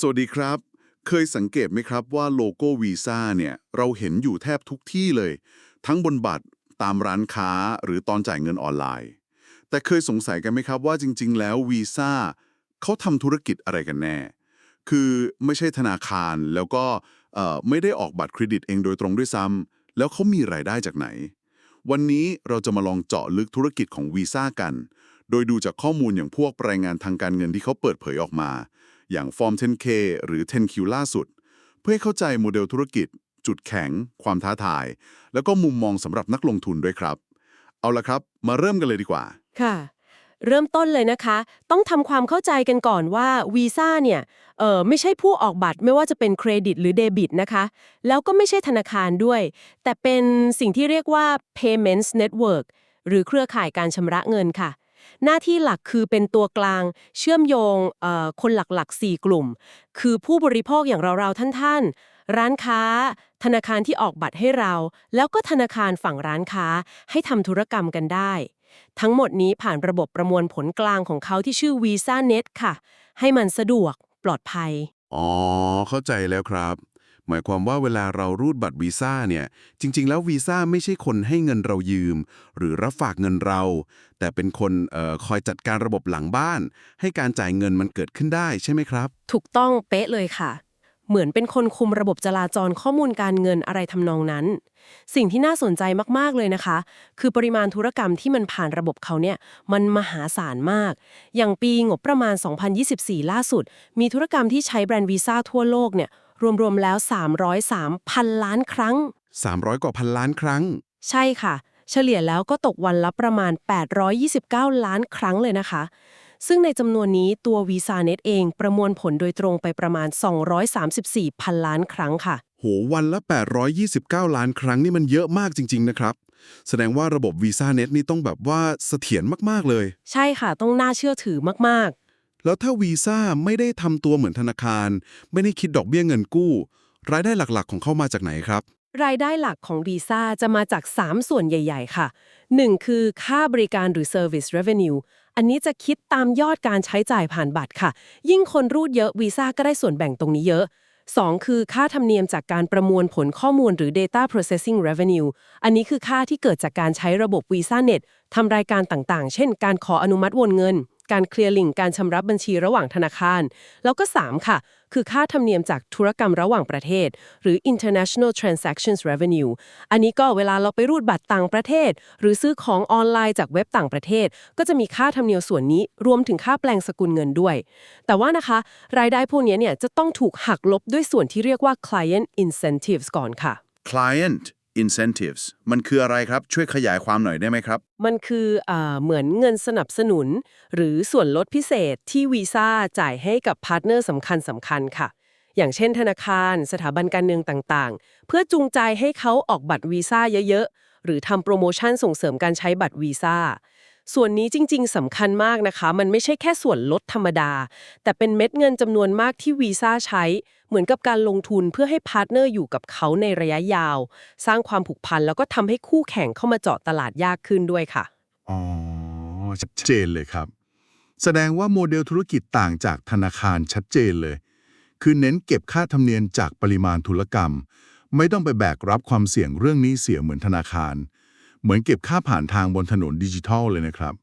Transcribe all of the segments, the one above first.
สวัสดีครับ เคยสังเกตไหมครับว่าโลโก้วีซ่าเนี่ยเราเห็นอยู่แทบทุกที่เลย ทั้งบนบัตรตามร้านค้าหรือตอนจ่ายเงินออนไลน์ แต่เคยสงสัยกันไหมครับว่าจริง ๆ แล้ววีซ่าเขาทำธุรกิจอะไรกันแน่ คือไม่ใช่ธนาคารแล้วก็ไม่ได้ออกบัตรเครดิตเองโดยตรงด้วยซ้ำแล้วเขามีรายได้จากไหน วันนี้เราจะมาลองเจาะลึกธุรกิจของวีซ่ากัน โดยดูจากข้อมูลอย่างพวกรายงานทางการเงินที่เขาเปิดเผยออกมา อย่างฟอร์ม 10K หรือ 10Q ล่าสุด เพื่อให้เข้าใจโมเดลธุรกิจ จุดแข็ง ความท้าทาย แล้วก็มุมมองสำหรับนักลงทุนด้วยครับ เอาละครับ มาเริ่มกันเลยดีกว่า ค่ะ เริ่มต้นเลยนะคะ ต้องทำความเข้าใจกันก่อนว่าวีซ่าเนี่ยเออไม่ใช่ผู้ออกบัตรไม่ว่าจะเป็นเครดิตหรือเดบิตนะคะ แล้วก็ไม่ใช่ธนาคารด้วย แต่เป็นสิ่งที่เรียกว่า payments network หรือเครือข่ายการชำระเงินค่ะ หน้าที่หลักคือเป็นตัวกลาง เชื่อมโยงคนหลักๆ 4 กลุ่ม คือผู้บริโภคอย่างเราๆ ท่านๆ ร้านค้า ธนาคารที่ออกบัตรให้เรา แล้วก็ธนาคารฝั่งร้านค้าให้ทำธุรกรรมกันได้ ทั้งหมดนี้ผ่านระบบประมวลผลกลางของเขาที่ชื่อ Visa Net ค่ะ ให้มันสะดวกปลอดภัย อ๋อ เข้าใจแล้วครับ หมายความว่าเวลาเรารูดบัตรวีซ่าเนี่ย จริง ๆ แล้ววีซ่าไม่ใช่คนให้เงินเรายืม หรือรับฝากเงินเรา แต่เป็นคนออคอยจัดการระบบหลังบ้าน ให้การจ่ายเงินมันเกิดขึ้นได้ใช่ไหมครับ ถูกต้องเป๊ะเลยค่ะ เหมือนเป็นคนคุมระบบจราจรข้อมูลการเงินอะไรทำนองนั้น สิ่งที่น่าสนใจมากๆเลยนะคะ คือปริมาณธุรกรรมที่มันผ่านระบบเขาเนี่ยมันมหาศาลมาก อย่างปีงบประมาณ 2024 ล่าสุด มีธุรกรรมที่ใช้แบรนด์วีซ่าทั่วโลกเนี่ย รวมๆแล้ว 303พันล้านครั้ง 300 กว่าพันล้านครั้ง ใช่ค่ะ เฉลี่ยแล้วก็ตกวันละประมาณ 829 ล้านครั้งเลยนะคะ ซึ่งในจำนวนนี้ตัว Visa Net เองประมวลผลโดยตรงไปประมาณ 234พันล้านครั้งค่ะ โหวันละ 829 ล้านครั้งนี่มันเยอะมากจริง ๆ นะครับ แสดงว่าระบบ Visa Net นี่ต้องแบบว่าเสถียรมากๆเลย ใช่ค่ะ ต้องน่าเชื่อถือมาก แล้วถ้าวีซ่าไม่ได้ทำตัวเหมือนธนาคาร ไม่ได้คิดดอกเบี้ยเงินกู้ รายได้หลักๆ ของเขามาจากไหนครับ รายได้หลักของ Visa จะมาจาก 3 ส่วนใหญ่ ๆ ค่ะ 1. คือค่าบริการหรือ Service Revenue อันนี้จะคิดตามยอดการใช้จ่ายผ่านบัตรค่ะ ยิ่งคนรูดเยอะ Visa ก็ได้ส่วนแบ่งตรงนี้เยอะ 2. คือค่าธรรมเนียมจากการประมวลผลข้อมูลหรือ Data Processing Revenue อันนี้คือค่าที่เกิดจากการใช้ระบบ Visa Net ทำรายการต่างๆ เช่น การขออนุมัติโอนเงินการเคลียร์ลิงก์การชำระบัญชีระหว่างธนาคาร แล้วก็ 3 ค่ะ คือค่าธรรมเนียมจากธุรกรรมระหว่างประเทศ หรือ International Transactions Revenue อันนี้ก็เวลาเราไปรูดบัตรต่างประเทศ หรือซื้อของออนไลน์จากเว็บต่างประเทศ ก็จะมีค่าธรรมเนียมส่วนนี้รวมถึงค่าแปลงสกุลเงินด้วย แต่ว่านะคะ รายได้พวกนี้เนี่ยจะต้องถูกหักลบด้วยส่วนที่เรียกว่า client incentives ก่อนค่ะ client incentives มันคืออะไรครับ ช่วยขยายความหน่อยได้ไหมครับ มันคืออาเหมือนเงินสนับสนุน หรือส่วนลดพิเศษที่วีซ่าจ่ายให้กับพาร์ทเนอร์สำคัญสำคัญค่ะ อย่างเช่นธนาคาร สถาบันการเงินต่างๆ เพื่อจูงใจให้เขาออกบัตรวีซ่าเยอะๆ หรือทำโปรโมชั่นส่งเสริมการใช้บัตรวีซ่า ส่วนนี้จริง ๆสำคัญมากนะคะ มันไม่ใช่แค่ส่วนลดธรรมดา แต่เป็นเม็ดเงินจำนวนมากที่วีซ่าใช้ เหมือนกับการลงทุนเพื่อให้พาร์ทเนอร์อยู่กับเขาในระยะยาว สร้างความผูกพันแล้วก็ทำให้คู่แข่งเข้ามาเจาะตลาดยากขึ้นด้วยค่ะ อ๋อ ชัดเจนเลยครับ แสดงว่าโมเดลธุรกิจต่างจากธนาคารชัดเจนเลย คือเน้นเก็บค่าธรรมเนียมจากปริมาณธุรกรรม ไม่ต้องไปแบกรับความเสี่ยงเรื่องหนี้เสียเหมือนธนาคาร เหมือนเก็บค่าผ่านทางบนถนนดิจิทัลเลยนะครับ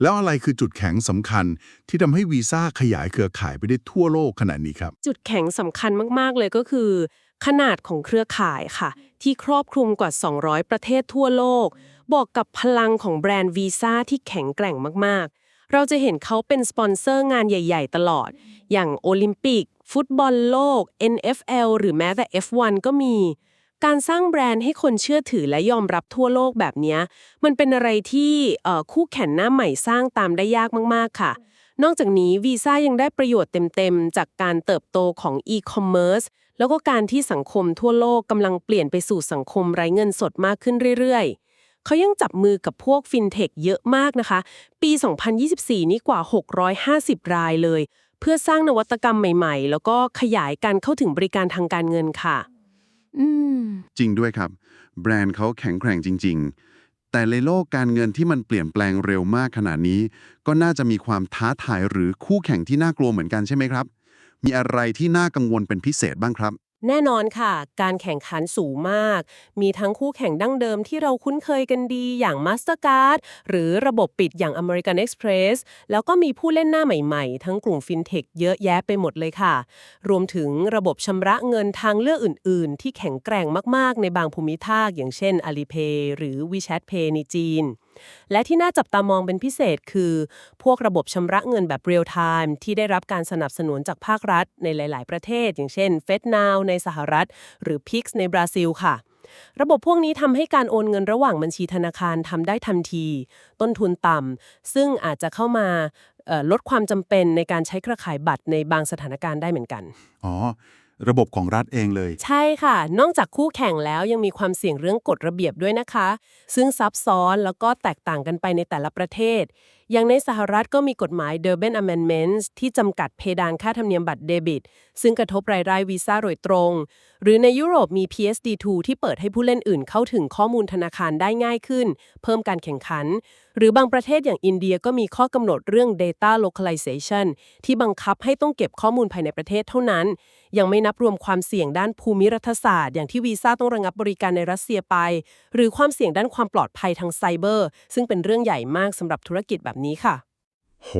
แล้วอะไรคือจุดแข็งสำคัญที่ทำให้วีซ่าขยายเครือข่ายไปได้ทั่วโลกขนาดนี้ครับ จุดแข็งสำคัญมาก ๆ เลยก็คือ ขนาดของเครือข่ายค่ะ ที่ครอบคลุมกว่า 200 ประเทศทั่วโลก บอกกับพลังของแบรนด์วีซ่าที่แข็งแกร่งมาก ๆเราจะเห็นเขาเป็นสปอนเซอร์งานใหญ่ ๆ ตลอด อย่างโอลิมปิก ฟุตบอลโลก NFL หรือแม้แต่ F1 ก็มี การสร้างแบรนด์ให้คนเชื่อถือและยอมรับทั่วโลกแบบนี้ มันเป็นอะไรที่คู่แข่งหน้าใหม่สร้างตามได้ยากมากๆค่ะ นอกจากนี้วีซ่ายังได้ประโยชน์เต็มๆ จากการเติบโตของอีคอมเมิร์ซแล้วก็การที่สังคมทั่วโลกกำลังเปลี่ยนไปสู่สังคมไร้เงินสดมากขึ้นเรื่อยๆเขายังจับมือกับพวกฟินเทคเยอะมากนะคะ ปี 2024 นี้กว่า 650 รายเลย เพื่อสร้างนวัตกรรมใหม่ๆ แล้วก็ขยายการเข้าถึงบริการทางการเงินค่ะ จริงด้วยครับ แบรนด์เขาแข็งแกร่งจริง ๆ แต่ในโลกการเงินที่มันเปลี่ยนแปลงเร็วมากขนาดนี้ ก็น่าจะมีความท้าทายหรือคู่แข่งที่น่ากลัวเหมือนกันใช่ไหมครับ มีอะไรที่น่ากังวลเป็นพิเศษบ้างครับ แน่นอนค่ะ การแข่งขันสูงมาก มีทั้งคู่แข่งดั้งเดิมที่เราคุ้นเคยกันดีอย่าง Mastercard หรือระบบปิดอย่าง American Express แล้วก็มีผู้เล่นหน้าใหม่ๆ ทั้งกลุ่มฟินเทคเยอะแยะไปหมดเลยค่ะ รวมถึงระบบชำระเงินทางเลือกอื่น ๆ ที่แข็งแกร่งมากๆ ในบางภูมิภาค อย่างเช่น Alipay หรือ WeChat Pay ในจีน และที่น่าจับตามองเป็นพิเศษคือ พวกระบบชำระเงินแบบเรียลไทม์ที่ได้รับการสนับสนุนจากภาครัฐ ในหลาย ๆ ประเทศ อย่างเช่น FedNow ในสหรัฐ หรือ Pix ในบราซิลค่ะระบบพวกนี้ทำให้การโอนเงินระหว่างบัญชีธนาคารทำได้ทันที ต้นทุนต่ำซึ่งอาจจะเข้ามาลดความจำเป็นในการใช้เครือข่ายบัตรในบางสถานการณ์ได้เหมือนกัน อ๋อ ระบบของรัฐเองเลย ใช่ค่ะ นอกจากคู่แข่งแล้วยังมีความเสี่ยงเรื่องกฎระเบียบด้วยนะคะ ซึ่งซับซ้อนแล้วก็แตกต่างกันไปในแต่ละประเทศอย่างในสหรัฐก็มีกฎหมาย Durbin Amendments ที่จำกัดเพดานค่าธรรมเนียมบัตรเดบิต ซึ่งกระทบรายได้วีซ่าโดยตรง หรือในยุโรปมี PSD2 ที่เปิดให้ผู้เล่นอื่นเข้าถึงข้อมูลธนาคารได้ง่ายขึ้น เพิ่มการแข่งขัน หรือบางประเทศอย่างอินเดียก็มีข้อกำหนดเรื่อง data localization ที่บังคับให้ต้องเก็บข้อมูลภายในประเทศเท่านั้น ยังไม่นับรวมความเสี่ยงด้านภูมิรัฐศาสตร์ อย่างที่วีซ่าต้องระงับบริการในรัสเซียไป หรือความเสี่ยงด้านความปลอดภัยทางไซเบอร์ ซึ่งเป็นเรื่องใหญ่มากสำหรับธุรกิจแบบนี้ค่ะ โห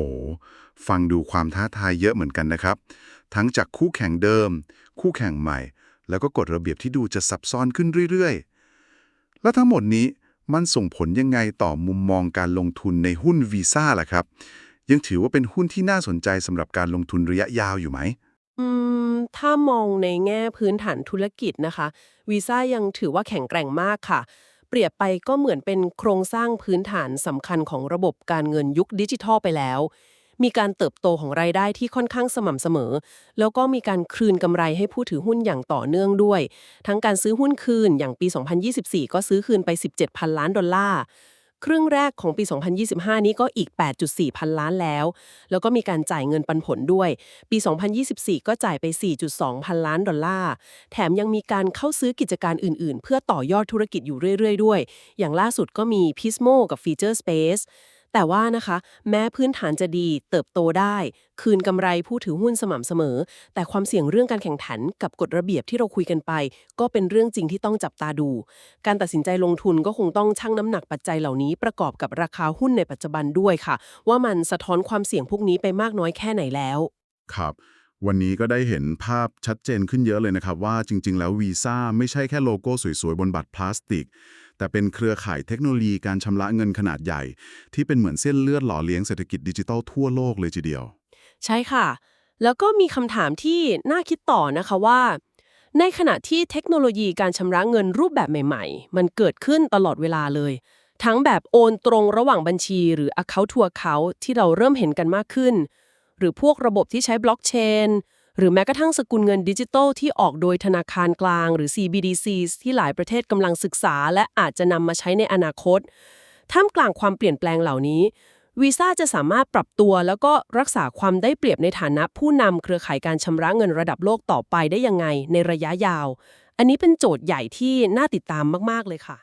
ฟังดูความท้าทายเยอะเหมือนกันนะครับ ทั้งจากคู่แข่งเดิม คู่แข่งใหม่ แล้วก็กฎระเบียบที่ดูจะซับซ้อนขึ้นเรื่อยๆ แล้วทั้งหมดนี้มันส่งผลยังไงต่อมุมมองการลงทุนในหุ้นวีซ่าล่ะครับ ยังถือว่าเป็นหุ้นที่น่าสนใจสำหรับการลงทุนระยะยาวอยู่ไหมอืม ถ้ามองในแง่พื้นฐานธุรกิจนะคะวีซ่ายังถือว่าแข็งแกร่งมากค่ะ เปรียบไปก็เหมือนเป็นโครงสร้างพื้นฐานสำคัญของระบบการเงินยุคดิจิทัลไปแล้ว มีการเติบโตของรายได้ที่ค่อนข้างสม่ำเสมอ แล้วก็มีการคืนกำไรให้ผู้ถือหุ้นอย่างต่อเนื่องด้วย ทั้งการซื้อหุ้นคืนอย่างปี 2024 ก็ซื้อคืนไป 17พันล้านดอลลาร์ ครึ่งแรกของปี 2025 นี้ก็อีก 8.4 พันล้านแล้ว แล้วก็มีการจ่ายเงินปันผลด้วย ปี 2024 ก็จ่ายไป 4.2 พันล้านดอลลาร์ แถมยังมีการเข้าซื้อกิจการอื่นๆ เพื่อต่อยอดธุรกิจอยู่เรื่อยๆ ด้วย อย่างล่าสุดก็มี Pismo กับ Feature Space แต่ว่านะคะ แม้พื้นฐานจะดีเติบโตได้ คืนกำไรผู้ถือหุ้นสม่ำเสมอ แต่ความเสี่ยงเรื่องการแข่งขันกับกฎระเบียบที่เราคุยกันไป ก็เป็นเรื่องจริงที่ต้องจับตาดู การตัดสินใจลงทุนก็คงต้องชั่งน้ำหนักปัจจัยเหล่านี้ประกอบกับราคาหุ้นในปัจจุบันด้วยค่ะ ว่ามันสะท้อนความเสี่ยงพวกนี้ไปมากน้อยแค่ไหนแล้ว ครับวันนี้ก็ได้เห็นภาพชัดเจนขึ้นเยอะเลยนะครับ ว่าจริง ๆ แล้ววีซ่าไม่ใช่แค่โลโก้สวย ๆ บนบัตรพลาสติก แต่เป็นเครือข่ายเทคโนโลยีการชำระเงินขนาดใหญ่ ที่เป็นเหมือนเส้นเลือดหล่อเลี้ยงเศรษฐกิจดิจิทัลทั่วโลกเลยทีเดียว ใช่ค่ะ แล้วก็มีคำถามที่น่าคิดต่อนะคะว่า ในขณะที่เทคโนโลยีการชำระเงินรูปแบบใหม่ ๆ มันเกิดขึ้นตลอดเวลาเลย ทั้งแบบโอนตรงระหว่างบัญชี หรือ Account to Account ที่เราเริ่มเห็นกันมากขึ้น หรือพวกระบบที่ใช้บล็อกเชน หรือแม้กระทั่งสกุลเงินดิจิทัลที่ออกโดยธนาคารกลาง หรือ CBDCs ที่หลายประเทศกำลังศึกษา และอาจจะนำมาใช้ในอนาคต ท่ามกลางความเปลี่ยนแปลงเหล่านี้วีซ่าจะสามารถปรับตัวแล้วก็รักษาความได้เปรียบในฐานะผู้นำเครือข่ายการชำระเงินระดับโลกต่อไปได้ยังไงในระยะยาว อันนี้เป็นโจทย์ใหญ่ที่น่าติดตามมาก ๆ เลยค่ะ